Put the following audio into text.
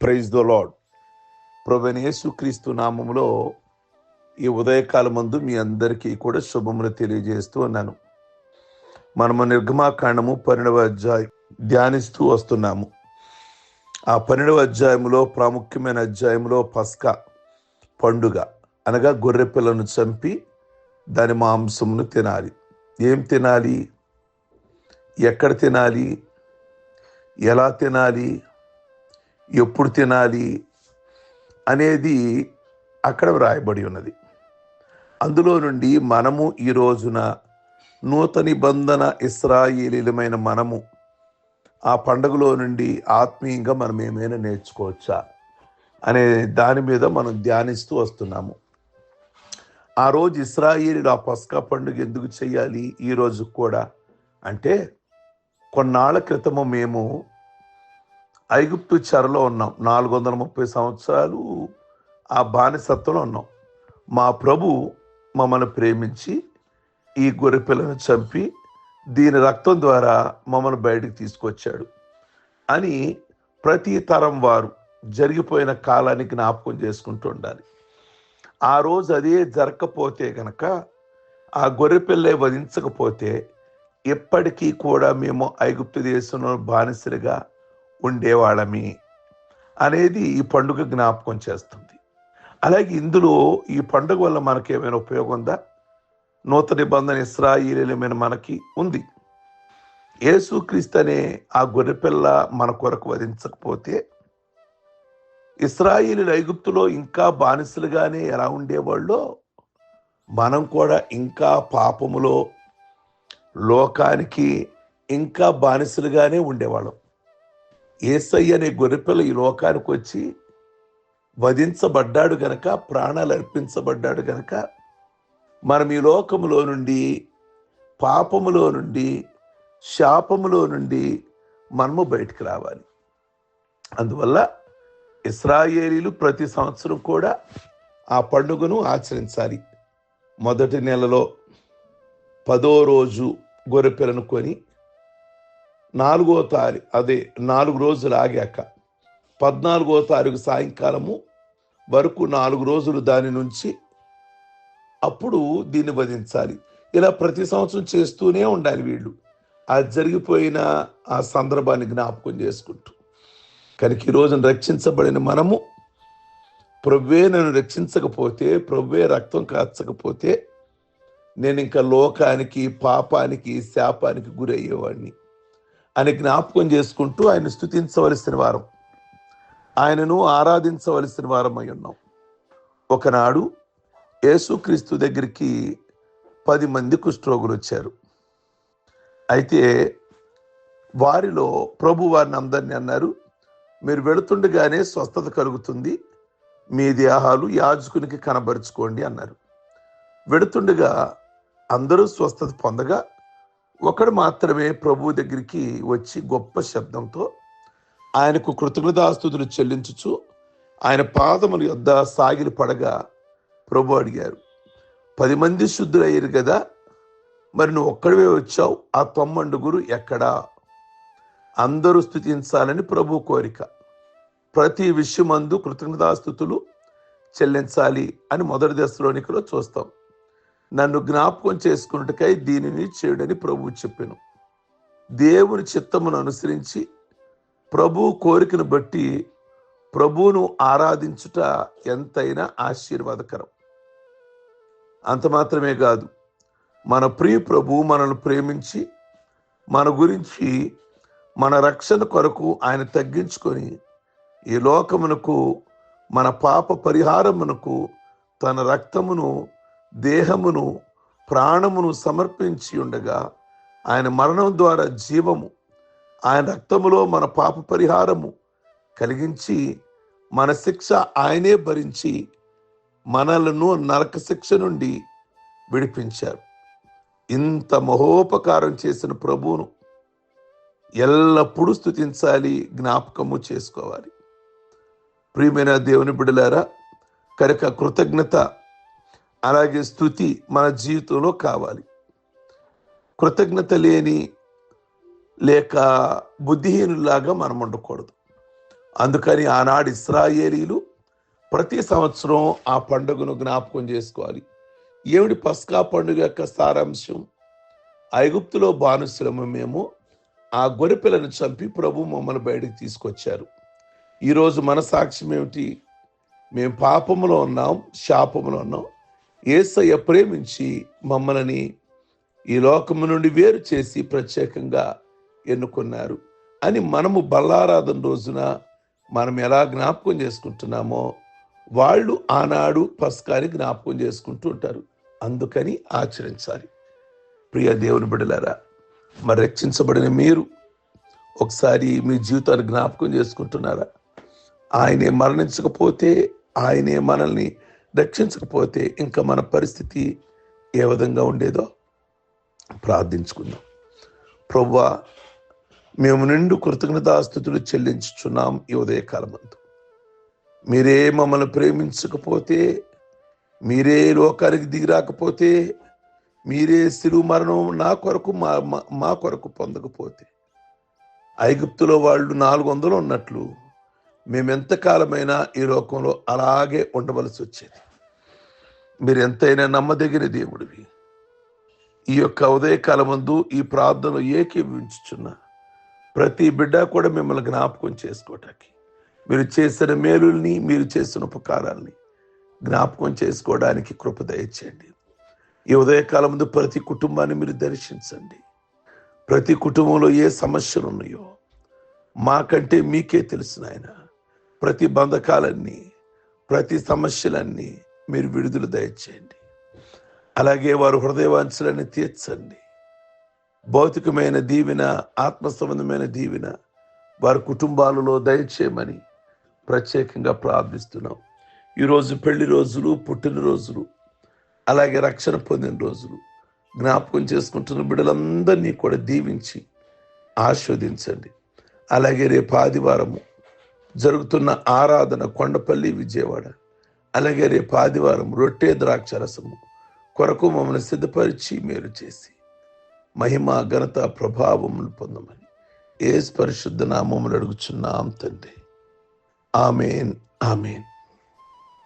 Praise the lord ప్రభనేసు యేసుక్రీస్తు నామములో ఈ ఉదయకాలం మందు మీ అందరికీ కూడా శుభములు తెలియజేస్తూ ఉన్నాను. మనము నిర్గమాకాండము పన్నెండవ అధ్యాయం ధ్యానిస్తూ వస్తున్నాము. ఆ పన్నెండవ అధ్యాయంలో ప్రాముఖ్యమైన అధ్యాయంలో పస్కా పండుగ అనగా గొర్రె పిల్లను చంపి దాని మాంసమును తినాలి. ఏం తినాలి? ఎక్కడ తినాలి? ఎలా తినాలి? ఎప్పుడు తినాలి అనేది అక్కడ వ్రాయబడి ఉన్నది. అందులో నుండి మనము ఈ రోజున నూతన నిబంధన ఇస్రాయేలీలమైన మనము ఆ పండుగలో నుండి ఆత్మీయంగా మనం ఏమైనా నేర్చుకోవచ్చా అనే దాని మీద మనం ధ్యానిస్తూ వస్తున్నాము. ఆ రోజు ఇస్రాయేలీలు ఆ పస్కా పండుగ ఎందుకు చేయాలి? ఈ రోజు కూడా అంటే కొన్నాళ్ళ క్రితము మేము ఐగుప్తు చెరలో ఉన్నాం. నాలుగు వందల ముప్పై సంవత్సరాలు ఆ బానిసత్వంలో ఉన్నాం. మా ప్రభు మమ్మల్ని ప్రేమించి ఈ గొర్రెపిల్లను చంపి దీని రక్తం ద్వారా మమ్మల్ని బయటికి తీసుకొచ్చాడు అని ప్రతి తరం వారు జరిగిపోయిన కాలానికి జ్ఞాపకం చేసుకుంటూ ఉండాలి. ఆ రోజు అదే జరగకపోతే గనక ఆ గొర్రెపిల్లే వధించకపోతే ఎప్పటికీ కూడా మేము ఐగుప్తు దేశంలో బానిసలుగా ఉండేవాళ్ళమి అనేది ఈ పండుగ జ్ఞాపకం చేస్తుంది. అలాగే ఇందులో ఈ పండుగ వల్ల మనకి ఏమైనా ఉపయోగం ఉందా? నూతన నిబంధన ఇస్రాయిలీలమైన మనకి ఉంది. యేసుక్రీస్తు అనే ఆ గొర్రెపిల్ల మన కొరకు వధించకపోతే ఇస్రాయిలీలు ఐగుప్తులో ఇంకా బానిసలుగానే ఎలా ఉండేవాళ్ళో మనం కూడా ఇంకా పాపములో లోకానికి ఇంకా బానిసలుగానే ఉండేవాళ్ళం. ఏసయ్య అనే గొర్రెపిల్ల ఈ లోకానికి వచ్చి వధించబడ్డాడు గనక ప్రాణాలు అర్పించబడ్డాడు గనక మనం ఈ లోకములో నుండి పాపములో నుండి శాపములో నుండి మనము బయటికి రావాలి. అందువల్ల ఇస్రాయేలీలు ప్రతి సంవత్సరం కూడా ఆ పండుగను ఆచరించాలి. మొదటి నెలలో పదో రోజు గొర్రెపిల్లను కొని నాలుగో తారీఖు అదే నాలుగు రోజులు ఆగాక పద్నాలుగో తారీఖు సాయంకాలము వరకు నాలుగు రోజులు దాని నుంచి అప్పుడు దీన్ని వధించాలి. ఇలా ప్రతి సంవత్సరం చేస్తూనే ఉండాలి వీళ్ళు. ఆ జరిగిపోయిన ఆ సందర్భాన్ని జ్ఞాపకం చేసుకుంటూ. కనుక ఈ రోజున రక్షించబడిన మనము ప్రవ్వే నన్ను రక్షించకపోతే ప్రవ్వే రక్తం కాచకపోతే నేను ఇంకా లోకానికి పాపానికి శాపానికి గురయ్యేవాడిని. అని జ్ఞాపకం చేసుకుంటూ ఆయన స్థుతించవలసిన వారం. ఆయనను ఆరాధించవలసిన వారమై ఉన్నాం. ఒకనాడు యేసుక్రీస్తు దగ్గరికి పది మంది కుష్ఠరోగులు వచ్చారు. అయితే వారిలో ప్రభు వారిని అందరినీ అన్నారు మీరు వెళుతుండగానే స్వస్థత కలుగుతుంది. మీ దేహాలు యాజకునికి కనబరుచుకోండి అన్నారు. వెడుతుండగా అందరూ స్వస్థత పొందగా ఒకడు మాత్రమే ప్రభు దగ్గరికి వచ్చి గొప్ప శబ్దంతో ఆయనకు కృతజ్ఞతాస్తుతులు చెల్లించుచు ఆయన పాదముల యొద్ద సాగిలి పడగా ప్రభు అడిగారు పది మంది శుద్ధులయ్యారు కదా మరి నువ్వు ఒక్కడివే వచ్చావు? ఆ తొమ్మండుగురు ఎక్కడా? అందరూ స్థుతించాలని ప్రభు కోరిక. ప్రతి విషయమందు కృతజ్ఞతాస్థుతులు చెల్లించాలి అని మొదటి దశలోనికిలో చూస్తాం. నన్ను జ్ఞాపకం చేసుకున్నట్టుకై దీనిని చేయడని ప్రభువు చెప్పాను. దేవుని చిత్తమును అనుసరించి ప్రభు కోరికను బట్టి ప్రభువును ఆరాధించుట ఎంతైనా ఆశీర్వాదకరం. అంత మాత్రమే కాదు మన ప్రియ ప్రభు మనల్ని ప్రేమించి మన గురించి మన రక్షణ కొరకు ఆయన తగ్గించుకొని ఈ లోకమునకు మన పాప పరిహారమునకు తన రక్తమును దేహమును ప్రాణమును సమర్పించి ఉండగా ఆయన మరణం ద్వారా జీవము ఆయన రక్తములో మన పాప పరిహారము కలిగించి మన శిక్ష ఆయనే భరించి మనలను నరక శిక్ష నుండి విడిపించారు. ఇంత మహోపకారం చేసిన ప్రభువును ఎల్లప్పుడూ స్థుతించాలి జ్ఞాపకము చేసుకోవాలి. ప్రియమైన దేవుని బిడలారా కనుక కృతజ్ఞత అలాగే స్థుతి మన జీవితంలో కావాలి. కృతజ్ఞత లేని లేక బుద్ధిహీనులాగా మనం ఉండకూడదు. అందుకని ఆనాడు ఇస్రాయేలీలు ప్రతి సంవత్సరం ఆ పండుగను జ్ఞాపకం చేసుకోవాలి. ఏమిటి పస్కా పండుగ యొక్క సారాంశం? ఐగుప్తులో బానిసలము మేము ఆ గొర్రెపిల్లను చంపి ప్రభు మమ్మల్ని బయటికి తీసుకొచ్చారు. ఈరోజు మన సాక్ష్యం ఏమిటి? మేము పాపములో ఉన్నాం శాపములో ఉన్నాం ఏసయ్య ప్రేమించి మమ్మల్ని ఈ లోకము నుండి వేరు చేసి ప్రత్యేకంగా ఎన్నుకున్నారు. అని మనము బల్లారాధన రోజున మనం ఎలా జ్ఞాపకం చేసుకుంటున్నామో వాళ్ళు ఆనాడు పస్కాని జ్ఞాపకం చేసుకుంటూ ఉంటారు. అందుకని ఆచరించాలి. ప్రియ దేవుని బిడ్డలారా మరి రక్షించబడిన మీరు ఒకసారి మీ జీవితాన్ని జ్ఞాపకం చేసుకుంటున్నారా? ఆయనే మరణించకపోతే ఆయనే మనల్ని రక్షించకపోతే ఇంకా మన పరిస్థితి ఏ విధంగా ఉండేదో ప్రార్థించుకుందాం. ప్రవ్వా మేము నిండు కృతజ్ఞతాస్థుతులు చెల్లించుచున్నాం ఈ ఉదయకాలమందు. మీరే మమ్మల్ని ప్రేమించకపోతే మీరే లోకానికి దిగిరాకపోతే మీరే సిలువు మరణం నా కొరకు మా- మా కొరకు పొందకపోతే. ఐగుప్తులో వాళ్ళు నాలుగు వందలు ఉన్నట్లు మేమెంతకాలమైనా ఈ లోకంలో అలాగే ఉండవలసి వచ్చేది. మీరు ఎంతైనా నమ్మదగిన దేవుడివి. ఈ యొక్క ఉదయకాలమందు ఈ ప్రార్థనలు ఏకీభవించుచున్న ప్రతి బిడ్డ కూడా మిమ్మల్ని జ్ఞాపకం చేసుకోవటానికి మీరు చేసిన మేలుల్ని మీరు చేసిన ఉపకారాల్ని జ్ఞాపకం చేసుకోవడానికి కృప దయచేయండి. ఈ ఉదయకాలం ముందు ప్రతి కుటుంబాన్ని మీరు దర్శించండి. ప్రతి కుటుంబంలో ఏ సమస్యలు ఉన్నాయో మాకంటే మీకే తెలుసు నాయనా. ప్రతి బంధకాలన్నీ ప్రతి సమస్యలన్నీ మీరు విడుదల దయచేయండి. అలాగే వారు హృదయవాంఛలన్నీ తీర్చండి. భౌతికమైన దీవెన ఆత్మ సంబంధమైన దీవెన వారి కుటుంబాలలో దయచేయమని ప్రత్యేకంగా ప్రార్థిస్తున్నాం. ఈరోజు పెళ్ళి రోజులు పుట్టినరోజులు అలాగే రక్షణ పొందిన రోజులు జ్ఞాపకం చేసుకుంటున్న బిడ్డలందరినీ కూడా దీవించి ఆస్వాదించండి అలాగే రేపు ఆదివారము జరుగుతున్న ఆరాధన కొండపల్లి విజయవాడ అలాగే రేపు ఆదివారం రొట్టె ద్రాక్ష రసము కొరకు మమ్మల్ని సిద్ధపరిచి మేలు చేసి మహిమ ఘనత ప్రభావములు పొందమని ఏ పరిశుద్ధ నామములు అడుగుచున్నాం తండ్రి. Amen amen.